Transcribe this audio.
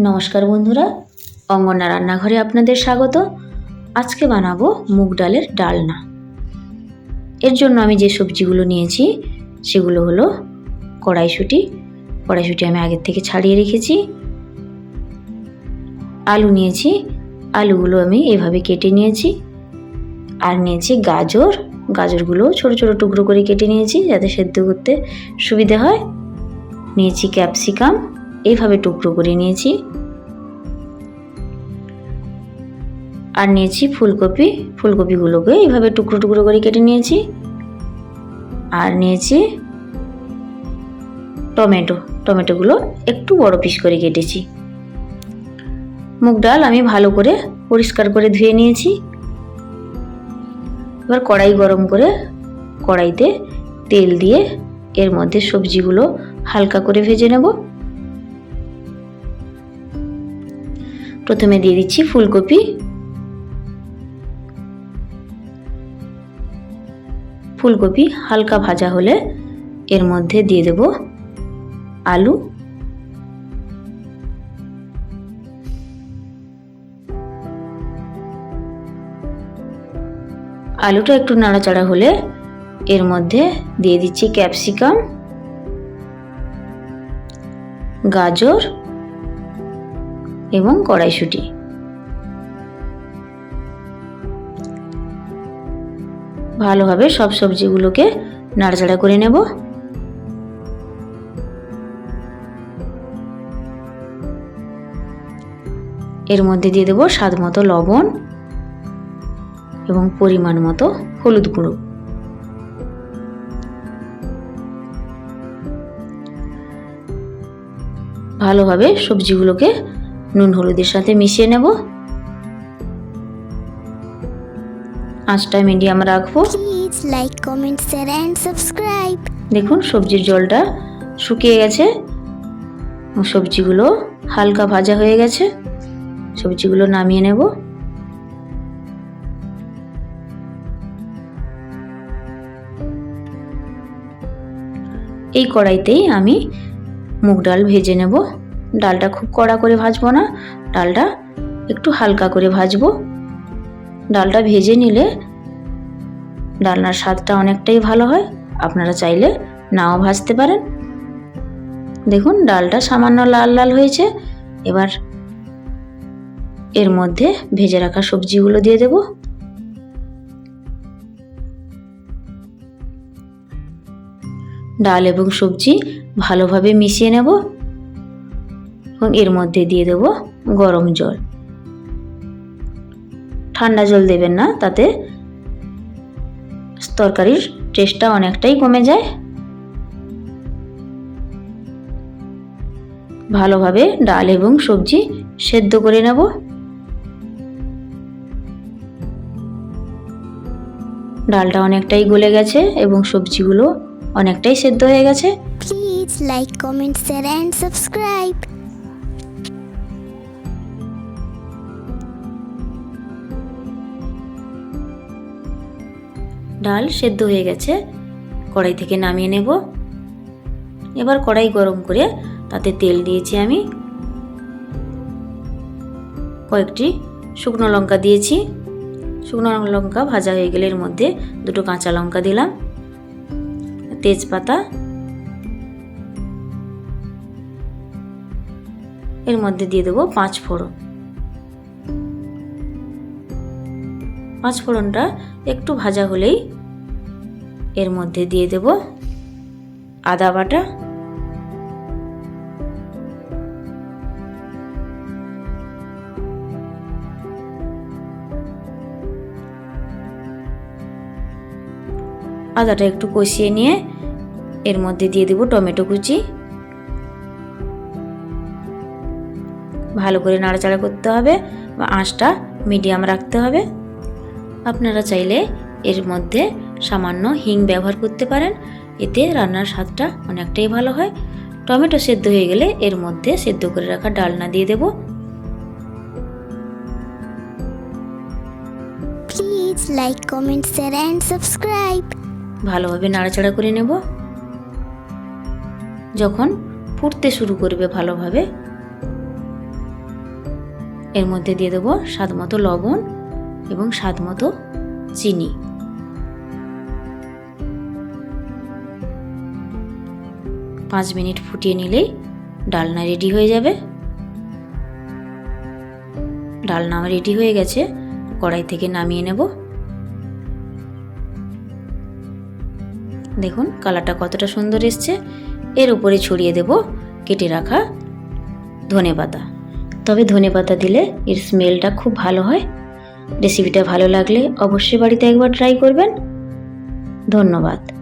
নমস্কার বন্ধুরা, অঙ্গনা রান্নাঘরে আপনাদের স্বাগত। আজকে বানাবো মুগ ডালের ডালনা। এর জন্য আমি যে সবজিগুলো নিয়েছি, সেগুলো হলো কড়াইশুঁটি। কড়াইশুঁটি আমি আগের থেকে ছাড়িয়ে রেখেছি। আলু নিয়েছি, আলুগুলো আমি এভাবে কেটে নিয়েছি। আর নিয়েছি গাজর। গাজরগুলো ছোট ছোট টুকরো করে কেটে নিয়েছি, যাতে সেদ্ধ করতে সুবিধা হয়। নিয়েছি ক্যাপসিকাম। এইভাবে টুকরো করে নিয়েছি। আর নিয়েছি ফুলকপি। ফুলকপিগুলোকে এইভাবে টুকরো টুকরো করে কেটে নিয়েছি। আর নিয়েছি টমেটো। টমেটোগুলো একটু বড় পিস করে কেটেছি। মুগ ডাল আমি ভালো করে পরিষ্কার করে ধুয়ে নিয়েছি। এবার কড়াই গরম করে কড়াইতে তেল দিয়ে এর মধ্যে সবজিগুলো হালকা করে ভেজে নেব। প্রথমে দিয়ে দিচ্ছি ফুলকপি। ফুলকপি হালকা ভাজা হলে এর মধ্যে দিয়ে দেব আলু। আলুটা একটু নাড়াচাড়া হলে এর মধ্যে দিয়ে দিচ্ছি ক্যাপসিকাম, গাজর এবং কড়াইশুঁটি। ভালোভাবে সব সবজিগুলোকে নাড়াচাড়া করে নেব। এর মধ্যে দিয়ে দেবো স্বাদ মতো লবণ এবং পরিমাণ মতো হলুদ গুঁড়ো। ভালোভাবে সবজিগুলোকে নুন হলুদের সাথে মিশিয়ে নেব। আঁচটা মিডিয়াম রাখব। Like, comment, share, and subscribe. দেখুন সবজির জলটা শুকিয়ে গেছে। সবজিগুলো হালকা ভাজা হয়ে গেছে। সবজিগুলো নামিয়ে নেব। এই কড়াইতেই আমি মুগ ডাল ভেজে নেব। ডালটা খুব কড়া করে ভাজবো না, ডালটা একটু হালকা করে ভাজবো। ডালটা ভেজে নিলে ডালনার স্বাদটা অনেকটাই ভালো হয়, আপনারা চাইলে নাও ভাজতে পারেন। দেখুন, ডালটা সামান্য লাল লাল হয়েছে, এবার এর মধ্যে ভেজে রাখা সবজিগুলো দিয়ে দেব। ডাল এবং সবজি ভালোভাবে মিশিয়ে নেব। এবং এর মধ্যে দিয়ে দেব গরম জল। ঠান্ডা জল দেবেন না তাতে তরকারির টেস্টটা অনেকটাই কমে যায়। ভালোভাবে ডাল এবং সবজি সেদ্ধ করে নেব। ডালটা অনেকটাই গলে গেছে এবং সবজিগুলো অনেকটাই সেদ্ধ হয়ে গেছে। Please like, comment, share, and subscribe. ডাল সেদ্ধ হয়ে গেছে। কড়াই থেকে নামিয়ে নেব। এবার কড়াই গরম করে তাতে তেল দিয়েছি আমি। কয়েকটি শুকনো লঙ্কা দিয়েছি। শুকনো লঙ্কা ভাজা হয়ে গেলে এর মধ্যে দুটো কাঁচা লঙ্কা দিলাম। তেজপাতা। এর মধ্যে দিয়ে দেবো পাঁচ ফোড়ন। পাঁচ ফোড়নটা একটু ভাজা হলেই এর মধ্যে দিয়ে দেব আদা বাটা। আদাটা একটু কষিয়ে নিয়ে এর মধ্যে দিয়ে দেব টমেটো কুচি। ভালো করে নাড়াচাড়া করতে হবে বা আঁচটা মিডিয়াম রাখতে হবে। আপনারা চাইলে এর মধ্যে সামান্য হিং ব্যবহার করতে পারেন। এতে রান্নার স্বাদটা অনেকটাই ভালো হয়। টমেটো সেদ্ধ হয়ে গেলে এর মধ্যে সেদ্ধ করে রাখা ডালনা দিয়ে দেব। Please like, comment, share, and subscribe. ভালোভাবে নাড়াচাড়া করে নেব। যখন ফুটতে শুরু করবে ভালোভাবে এর মধ্যে দিয়ে দেবো স্বাদ মতো লবণ। এবং স্বাদ মতো চিনি। পাঁচ মিনিট ফুটিয়ে নিলেই ডালনা রেডি হয়ে যাবে। ডালনা আমার রেডি হয়ে গেছে, কড়াই থেকে নামিয়ে নেব। দেখুন, কালারটা কতটা সুন্দর এসছে। এর উপরে ছড়িয়ে দেব কেটে রাখা ধনে পাতা তবে ধনে পাতা দিলে এর স্মেলটা খুব ভালো হয়। রেসিপিটা ভালো লাগলে অবশ্যই বাড়িতে একবার ট্রাই করবেন। ধন্যবাদ।